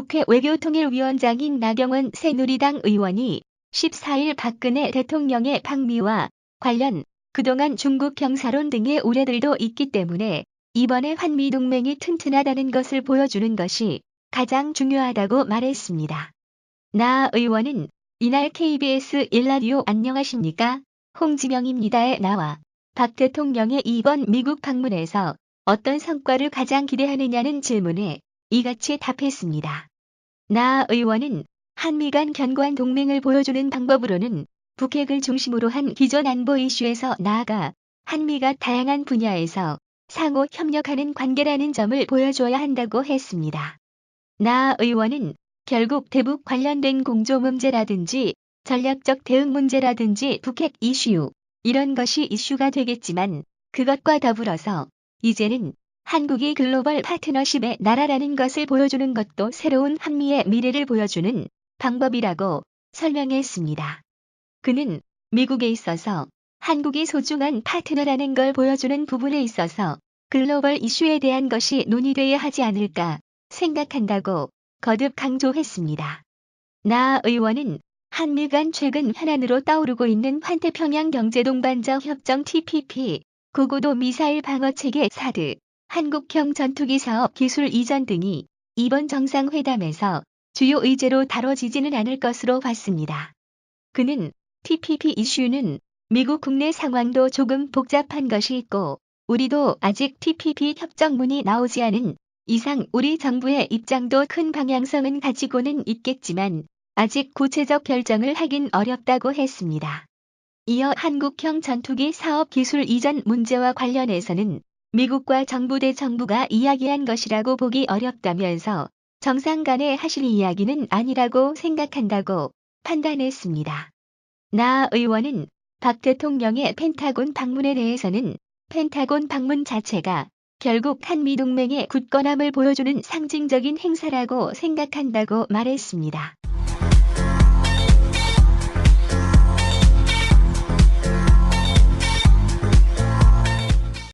국회 외교통일위원장인 나경원 새누리당 의원이 14일 박근혜 대통령의 방미와 관련 그동안 중국 경사론 등의 우려들도 있기 때문에 이번에 한미동맹이 튼튼하다는 것을 보여주는 것이 가장 중요하다고 말했습니다. 나 의원은 이날 KBS 일라디오 안녕하십니까? 홍지명입니다에 나와 박 대통령의 이번 미국 방문에서 어떤 성과를 가장 기대하느냐는 질문에 이같이 답했습니다. 나 의원은 한미 간 견고한 동맹을 보여주는 방법으로는 북핵을 중심으로 한 기존 안보 이슈에서 나아가 한미가 다양한 분야에서 상호 협력하는 관계라는 점을 보여줘야 한다고 했습니다. 나 의원은 결국 대북 관련된 공조 문제라든지 전략적 대응 문제라든지 북핵 이슈 이런 것이 이슈가 되겠지만 그것과 더불어서 이제는 한국이 글로벌 파트너십의 나라라는 것을 보여주는 것도 새로운 한미의 미래를 보여주는 방법이라고 설명했습니다. 그는 미국에 있어서 한국이 소중한 파트너라는 걸 보여주는 부분에 있어서 글로벌 이슈에 대한 것이 논의돼야 하지 않을까 생각한다고 거듭 강조했습니다. 나 의원은 한미 간 최근 현안으로 떠오르고 있는 환태평양 경제동반자 협정 TPP, 고고도 미사일 방어체계 사드, 한국형 전투기 사업 기술 이전 등이 이번 정상회담에서 주요 의제로 다뤄지지는 않을 것으로 봤습니다. 그는 TPP 이슈는 미국 국내 상황도 조금 복잡한 것이 있고 우리도 아직 TPP 협정문이 나오지 않은 이상 우리 정부의 입장도 큰 방향성은 가지고는 있겠지만 아직 구체적 결정을 하긴 어렵다고 했습니다. 이어 한국형 전투기 사업 기술 이전 문제와 관련해서는 미국과 정부 대 정부가 이야기한 것이라고 보기 어렵다면서 정상 간에 하실 이야기는 아니라고 생각한다고 판단했습니다. 나 의원은 박 대통령의 펜타곤 방문에 대해서는 펜타곤 방문 자체가 결국 한미 동맹의 굳건함을 보여주는 상징적인 행사라고 생각한다고 말했습니다.